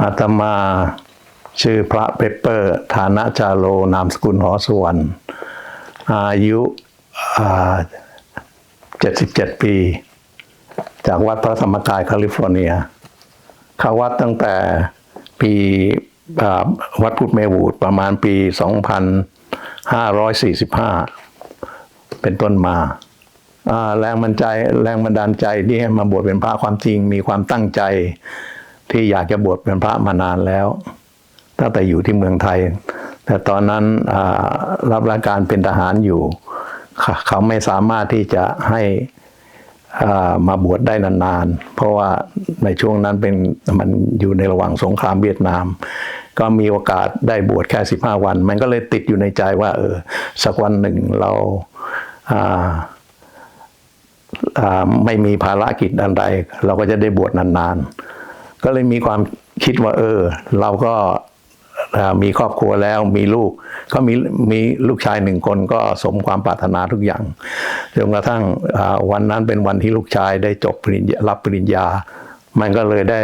อาตมาชื่อพระเปเปอร์ ฐานะจาโลนามสกุลหอสวรรณอายุเจ็ดสิบเจ็ดปี จากวัดพระธรรมกายแคลิฟอร์เนีย เข้าวัดตั้งแต่ปีวัดพุทธเมวูดประมาณปี 2545 เป็นต้นมาอ่าแรงบันใจแรงบันดาลใจที่ให้มาบวชเป็นพระความจริงมีความตั้งใจ ที่อยากจะบวชเป็นพระมานานแล้วตั้งแต่อยู่ที่เมืองไทย แต่ตอนนั้นรับราชการเป็นทหารอยู่เขาเขาไม่สามารถที่จะให้มาบวชได้นานๆ เพราะว่าในช่วงนั้นเป็นมันอยู่ในระหว่างสงครามเวียดนาม ก็มีโอกาสได้บวชแค่ 15 วัน มันก็เลยติดอยู่ในใจว่า เออ สักวันหนึ่งเราอ่าอ่าไม่มีภารกิจอันใด เราก็จะได้บวชนานๆ ก็เลยมีความคิดว่า เออ เราก็มีครอบครัวแล้วมีลูก ก็มีมีลูกชายหนึ่งคนก็สมความปรารถนาทุกอย่างจนกระทั่งวันนั้นเป็นวันที่ลูกชายได้จบปริญญารับปริญญา มันก็เลยได้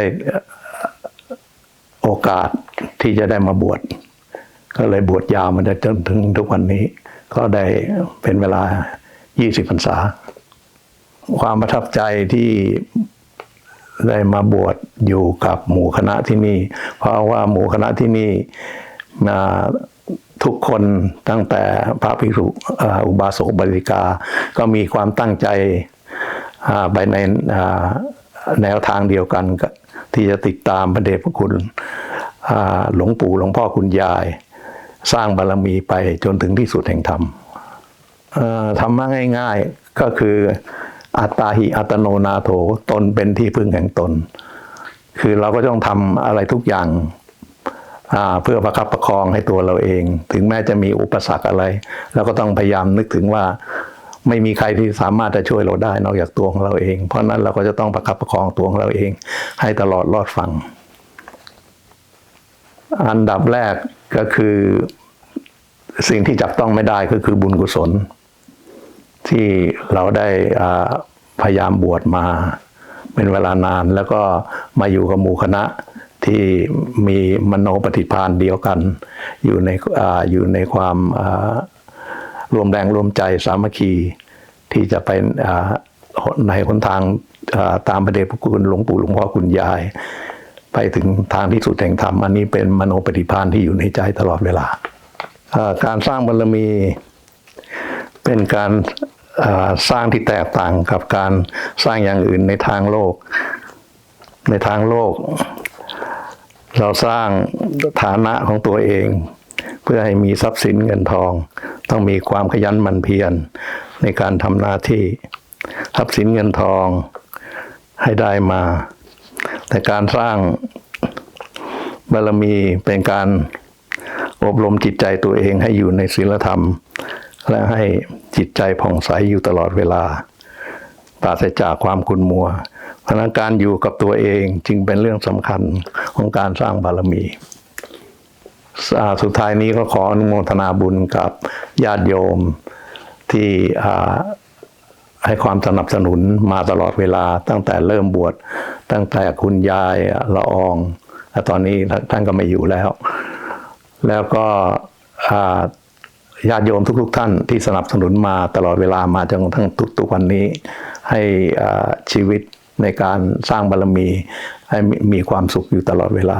โอกาสที่จะได้มาบวชก็เลยบวชยาวมันจะจนถึงทุกวันนี้ ก็ได้เป็นเวลา 20พรรษา ความประทับใจที่ ได้มาบวชอยู่กับหมู่คณะที่นี่ เพราะว่าหมู่คณะที่นี่มาทุกคนตั้งแต่พระภิกษุอุบาสกบริกา ก็มีความตั้งใจไปในแนวทางเดียวกัน ที่จะติดตามพระเดชพระคุณหลวงปู่หลวงพ่อคุณยาย สร้างบารมีไปจนถึงที่สุดแห่งธรรมธรรมะง่าย ๆก็คือ อัตตาหิอัตโนนาโถตนเป็นที่พึ่งแห่งตน คือเราก็ต้องทำอะไรทุกอย่างาเพื่อประคับประคองให้ตัวเราเอง ถึงแม้จะมีอุปสรรคอะไรเราก็ต้องพยายามนึกถึงว่าไม่มีใครที่สามารถจะช่วยเราได้นอกจากตัวของเราเอง เพราะนั้นเราก็จะต้องประคับประคองตัวของเราเอง ให้ตลอดรอดฟัง อันดับแรกก็คือสิ่งที่จับต้องไม่ได้ก็คือบุญกุศล ที่เราได้อ่า พยายามบวชมา เป็นเวลานานแล้วก็มาอยู่กับหมู่คณะที่มีมโนปฏิภาณเดียวกัน อยู่ในออยู่ในความรวมแรงรวมใจสามัคคี ที่จะไปในหนทางาตามประเดชพระคุณหลวงปู่หลวงพ่อคุณยาย ไปถึงทางที่สุดแห่งธรรม อันนี้เป็นมโนปฏิภาณที่อยู่ในใจตลอดเวลาาการสร้างบารมีเป็นการ สร้างที่แตกต่างกับการสร้างอย่างอื่นในทางโลก ในทางโลก เราสร้างฐานะของตัวเอง เพื่อให้มีทรัพย์สินเงินทอง ต้องมีความขยันหมั่นเพียรในการทำหน้าที่ ทรัพย์สินเงินทองให้ได้มา แต่การสร้างบารมีเป็นการอบรมจิตใจตัวเองให้อยู่ในศีลธรรม และให้จิตใจผ่องใสอยู่ตลอดเวลาปราศจากความขุ่นมัวเพราะนั้นการอยู่กับตัวเองจึงเป็นเรื่องสำคัญของการสร้างบารมีสุดท้ายนี้ก็ขออนุโมทนาบุญกับญาติโยมที่ให้ความสนับสนุนมาตลอดเวลาตั้งแต่เริ่มบวชตั้งแต่คุณยายละอองและตอนนี้ท่านก็ไม่อยู่แล้ว แล้วก็ ญาติโยมทุก ๆ ท่านที่สนับสนุนมาตลอดเวลามาจนกระทั่งทุกๆวันนี้ ให้ชีวิตในการสร้างบารมี ให้มีความสุขอยู่ตลอดเวลา